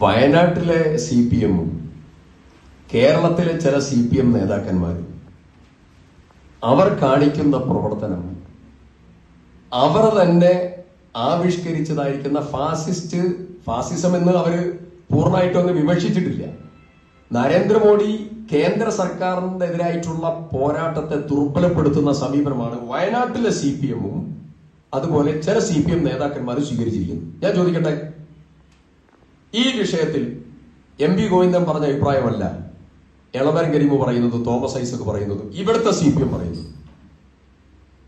വയനാട്ടിലെ C P എമ്മും കേരളത്തിലെ ചില സി പി എം നേതാക്കന്മാരും അവർ കാണിക്കുന്ന പ്രവർത്തനം അവർ തന്നെ ആവിഷ്കരിച്ചതായിരിക്കുന്ന ഫാസിസ്റ്റ് ഫാസിസം എന്ന് അവർ പൂർണമായിട്ടൊന്ന് വിമർശിച്ചിട്ടില്ല. നരേന്ദ്രമോദി കേന്ദ്ര സർക്കാരിനെതിരായിട്ടുള്ള പോരാട്ടത്തെ ദുർബലപ്പെടുത്തുന്ന സമീപനമാണ് വയനാട്ടിലെ സി പി എമ്മും അതുപോലെ ചില സി പി എം നേതാക്കന്മാരും ഞാൻ ചോദിക്കട്ടെ? ഈ വിഷയത്തിൽ എം പി ഗോവിന്ദൻ പറഞ്ഞ അഭിപ്രായമല്ല. എളമരം കരീമ് പറയുന്നത് തോമസ് ഐസക് പറയുന്നത് ഇവിടുത്തെ സി പി എം പറയുന്നത്.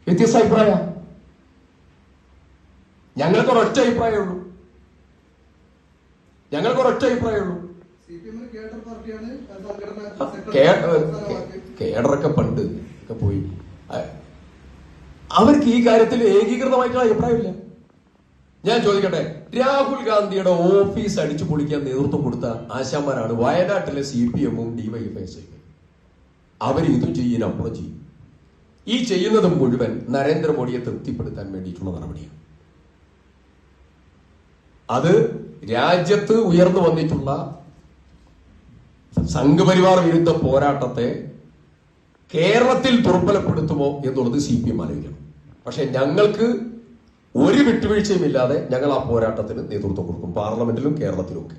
വ്യത്യസ്ത അഭിപ്രായ. ഞങ്ങൾക്ക് ഒരൊറ്റ അഭിപ്രായമുള്ളൂ ഞങ്ങൾക്ക് ഒരൊറ്റ അഭിപ്രായമുള്ളൂ കേഡറൊക്കെ പണ്ട് ഒക്കെ പോയി. അവർക്ക് ഈ കാര്യത്തിൽ ഏകീകൃതമായിട്ടുള്ള അഭിപ്രായമില്ല. ഞാൻ ചോദിക്കട്ടെ രാഹുൽ ഗാന്ധിയുടെ ഓഫീസ് അടിച്ചു പൊളിക്കാൻ നേതൃത്വം കൊടുത്ത ആശാന്മാരാണ് വയനാട്ടിലെ സി പി എമ്മും ഡിവൈഎഫ്ഐ അവർ ഇതും ചെയ്യും അപ്പുറം ചെയ്യും. ഈ ചെയ്യുന്നത് മുഴുവൻ നരേന്ദ്രമോദിയെ തൃപ്തിപ്പെടുത്താൻ വേണ്ടിയിട്ടുള്ള നടപടിയാണ്. അത് രാജ്യത്ത് ഉയർന്നു വന്നിട്ടുള്ള സംഘപരിവാർ വിരുദ്ധ പോരാട്ടത്തെ കേരളത്തിൽ ദുർബലപ്പെടുത്തുമോ എന്നുള്ളത് സി പി എം ആലോചിക്കണം. പക്ഷെ ഞങ്ങൾക്ക് ഒരു വിട്ടുവീഴ്ചയും ഇല്ലാതെ ഞങ്ങൾ ആ പോരാട്ടത്തിന് നേതൃത്വം കൊടുക്കും പാർലമെന്റിലും കേരളത്തിലും ഒക്കെ.